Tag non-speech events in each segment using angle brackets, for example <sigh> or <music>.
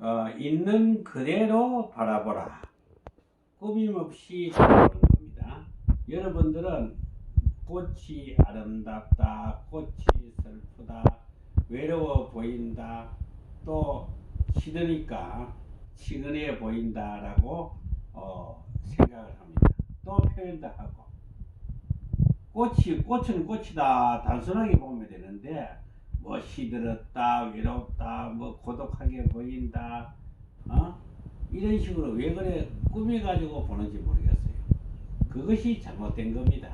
어, 있는 그대로 바라보라. 꾸밈 없이 바라보는 겁니다. 여러분들은 꽃이 아름답다, 꽃이 슬프다, 외로워 보인다, 또 시드니까 치근해 보인다라고 어, 생각을 합니다. 또 표현도 하고 꽃이 꽃은 꽃이다 단순하게 보면 되는데 뭐 시들었다 외롭다 뭐 고독하게 보인다 어? 이런 식으로 왜 그래 꾸며 가지고 보는지 모르겠어요. 그것이 잘못된 겁니다.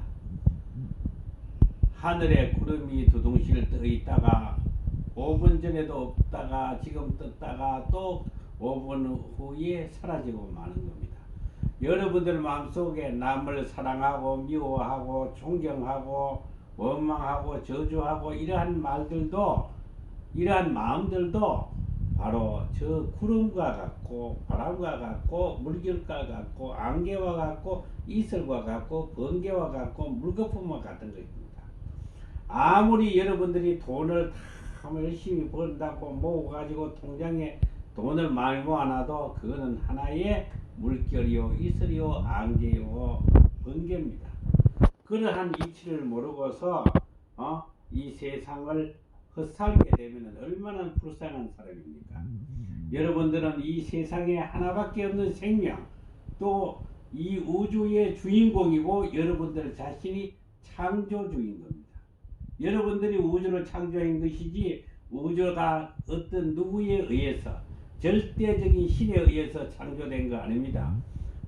하늘에 구름이 두둥실 떠 있다가 5분 전에도 없다가 지금 떴다가 또 5분 후에 사라지고 마는 겁니다. 여러분들 마음속에 남을 사랑하고 미워하고 존경하고 원망하고 저주하고 이러한 말들도 이러한 마음들도 바로 저 구름과 같고 바람과 같고 물결과 같고 안개와 같고 이슬과 같고 번개와 같고 물거품과 같은 것입니다. 아무리 여러분들이 돈을 다 열심히 번다고 모아가지고 통장에 돈을 많이 모아놔도 그거는 하나의 물결이요 이슬이요 안개요 번개입니다. 그러한 이치를 모르고서 어? 이 세상을 헛살게 되면 얼마나 불쌍한 사람입니까? 여러분들은 이 세상에 하나밖에 없는 생명 또 이 우주의 주인공이고 여러분들 자신이 창조주인 겁니다. 여러분들이 우주를 창조한 것이지 우주가 어떤 누구에 의해서 절대적인 신에 의해서 창조된 거 아닙니다.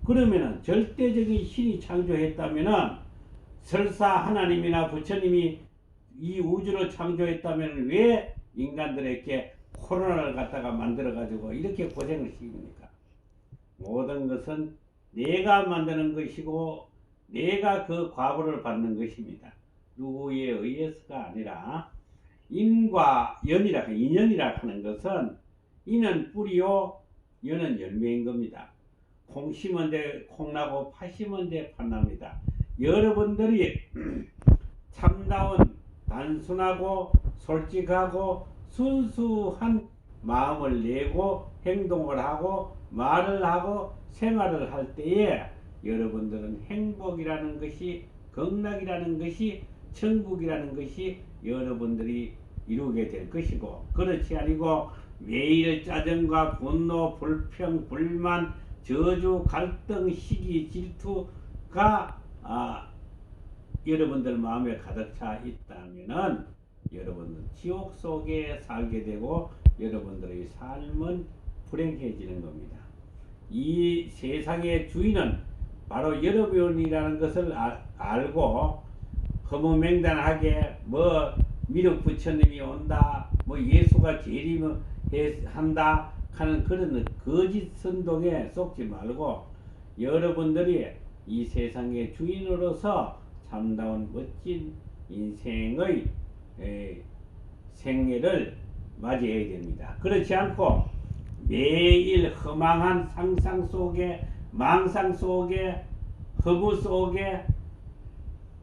그러면은 절대적인 신이 창조했다면은 설사 하나님이나 부처님이 이 우주를 창조했다면 왜 인간들에게 코로나를 갖다가 만들어 가지고 이렇게 고생을 시킵니까? 모든 것은 내가 만드는 것이고 내가 그 과보를 받는 것입니다. 누구에 의해서가 아니라 인과 연이라 인연이라 하는 것은 이는 뿌리요 연은 열매인 겁니다. 콩 심은 데 콩나고 파 심은 데 팥납니다. 여러분들이 참다운 단순하고 솔직하고 순수한 마음을 내고 행동을 하고 말을 하고 생활을 할 때에 여러분들은 행복이라는 것이 극락이라는 것이 천국이라는 것이 여러분들이 이루게 될 것이고 그렇지 아니고 매일 짜증과 분노, 불평, 불만, 저주, 갈등, 시기, 질투가 아, 여러분들 마음에 가득 차 있다면은 여러분은 지옥 속에 살게 되고 여러분들의 삶은 불행해지는 겁니다. 이 세상의 주인은 바로 여러분이라는 것을 아, 알고 허무맹단하게 뭐 미륵 부처님이 온다 뭐 예수가 재림 한다 하는 그런 거짓 선동에 속지 말고 여러분들이 이 세상의 주인으로서 참다운 멋진 인생의 에, 생애를 맞이해야 됩니다. 그렇지 않고 매일 허망한 상상 속에 망상 속에 허무 속에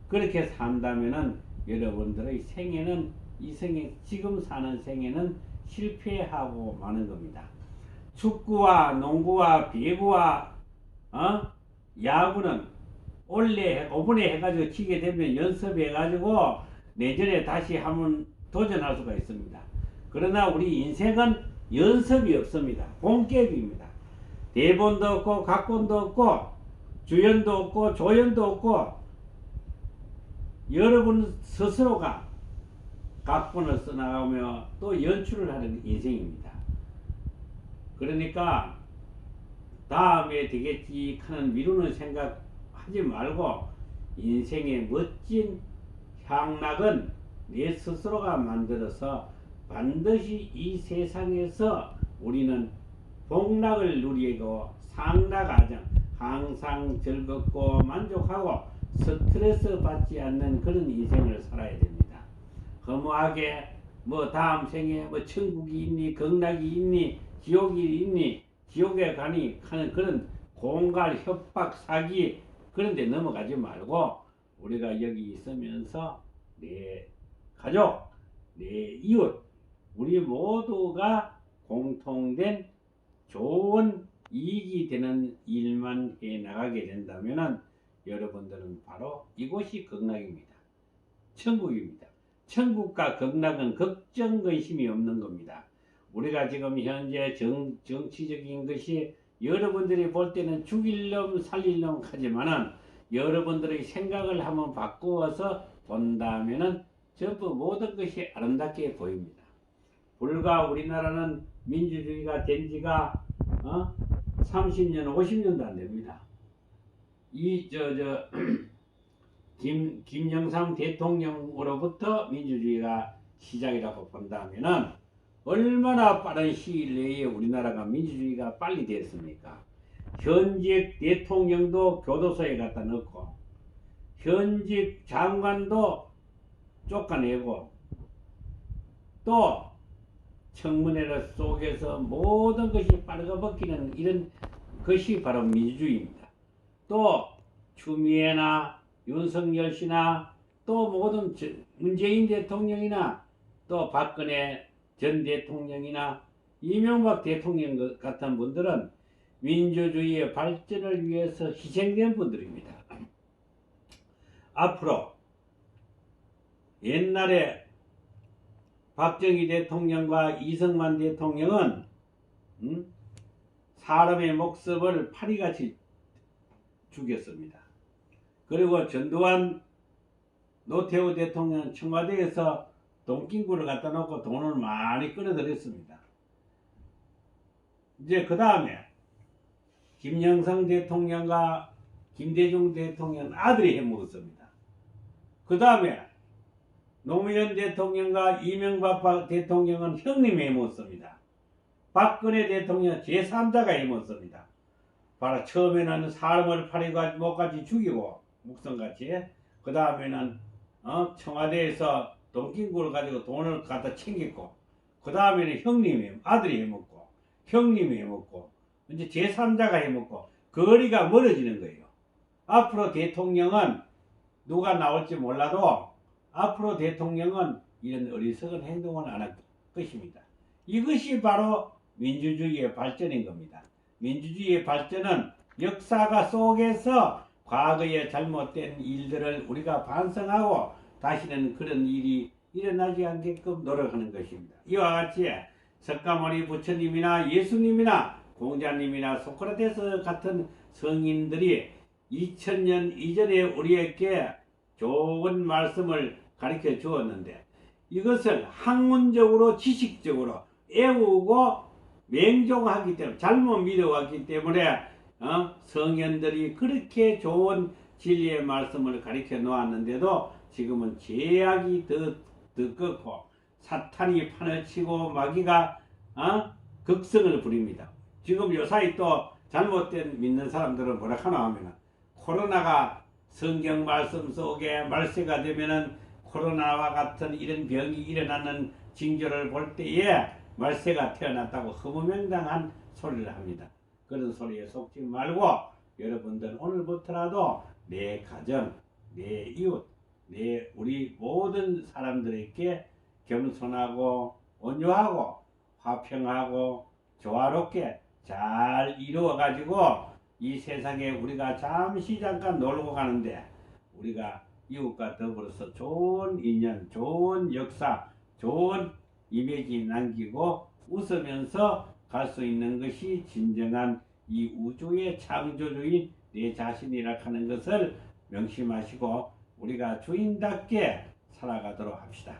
그렇게 산다면은 여러분들의 생애는 이 생애 지금 사는 생애는 실패하고 마는 겁니다. 축구와 농구와 배구와 어? 야구는 올해 오번에 해가지고 치게 되면 연습해가지고 내년에 다시 한번 도전할 수가 있습니다. 그러나 우리 인생은 연습이 없습니다. 공개입니다. 대본도 없고 각본도 없고 주연도 없고 조연도 없고 여러분 스스로가 각본을 써나가며 또 연출을 하는 인생입니다. 그러니까 다음에 되겠지 하는 미루는 생각 하지 말고 인생의 멋진 향락은 내 스스로가 만들어서 반드시 이 세상에서 우리는 복락을 누리고 상락하자 항상 즐겁고 만족하고 스트레스 받지 않는 그런 인생을 살아야 됩니다. 허무하게 뭐 다음 생에 뭐 천국이 있니 극락이 있니 지옥이 있니 지옥에 가니 하는 그런 공갈 협박 사기 그런 데 넘어가지 말고 우리가 여기 있으면서 내 가족, 내 이웃, 우리 모두가 공통된 좋은 이익이 되는 일만 해 나가게 된다면은 여러분들은 바로 이곳이 극락입니다. 천국입니다. 천국과 극락은 걱정 근심이 없는 겁니다. 우리가 지금 현재 정, 정치적인 것이 여러분들이 볼 때는 죽일 놈 살릴 놈 하지만은 여러분들의 생각을 한번 바꾸어서 본다면은 전부 모든 것이 아름답게 보입니다. 불과 우리나라는 민주주의가 된 지가 어? 30년, 50년도 안 됩니다. 이, 저, 저, <clears throat> 김, 김영삼 대통령으로부터 민주주의가 시작이라고 본다면은 얼마나 빠른 시일 내에 우리나라가 민주주의가 빨리 됐습니까? 현직 대통령도 교도소에 갖다 넣고, 현직 장관도 쫓아내고, 또 청문회를 속에서 모든 것이 빨가벗기는 이런 것이 바로 민주주의입니다. 또 추미애나 윤석열 씨나 또 모든 저- 문재인 대통령이나 또 박근혜 전 대통령이나 이명박 대통령 것 같은 분들은 민주주의의 발전을 위해서 희생된 분들입니다. 앞으로 옛날에 박정희 대통령과 이승만 대통령은 음? 사람의 목숨을 파리같이 죽였습니다. 그리고 전두환 노태우 대통령은 청와대에서 돈긴구를 갖다 놓고 돈을 많이 끌어들였습니다. 이제 그 다음에 김영삼 대통령과 김대중 대통령 아들이 해먹었습니다. 그 다음에 노무현 대통령과 이명박 대통령은 형님이 해먹었습니다. 박근혜 대통령 제3자가 해먹었습니다. 바로 처음에는 사람을 파리가 목까지 죽이고 목성같이 그 다음에는 어, 청와대에서 돈긴구를 가지고 돈을 갖다 챙겼고 그 다음에는 형님이 아들이 해먹고 형님이 해먹고 이제 제3자가 해먹고 거리가 멀어지는 거예요. 앞으로 대통령은 누가 나올지 몰라도 앞으로 대통령은 이런 어리석은 행동을 안할 것입니다. 이것이 바로 민주주의의 발전인 겁니다. 민주주의의 발전은 역사가 속에서 과거의 잘못된 일들을 우리가 반성하고 다시는 그런 일이 일어나지 않게끔 노력하는 것입니다. 이와 같이 석가모니 부처님이나 예수님이나 공자님이나 소크라테스 같은 성인들이 2000년 이전에 우리에게 좋은 말씀을 가르쳐 주었는데 이것을 학문적으로 지식적으로 애우고 맹종하기 때문에 잘못 믿어왔기 때문에 어? 성현들이 그렇게 좋은 진리의 말씀을 가르쳐 놓았는데도 지금은 제약이 더 두껍고 사탄이 판을 치고 마귀가 어? 극성을 부립니다. 지금 요사이 또 잘못된 믿는 사람들은 뭐라 하나 하면은 코로나가 성경 말씀 속에 말세가 되면은 코로나와 같은 이런 병이 일어나는 징조를 볼 때에 말세가 태어났다고 허무맹당한 소리를 합니다. 그런 소리에 속지 말고 여러분들 오늘부터라도 내 가정, 내 이웃, 내 우리 모든 사람들에게 겸손하고 온유하고 화평하고 조화롭게 잘 이루어 가지고 이 세상에 우리가 잠시 잠깐 놀고 가는데 우리가 이웃과 더불어서 좋은 인연, 좋은 역사, 좋은 이미지 남기고 웃으면서 갈 수 있는 것이 진정한 이 우주의 창조주인 내 자신이라 하는 것을 명심하시고 우리가 주인답게 살아가도록 합시다.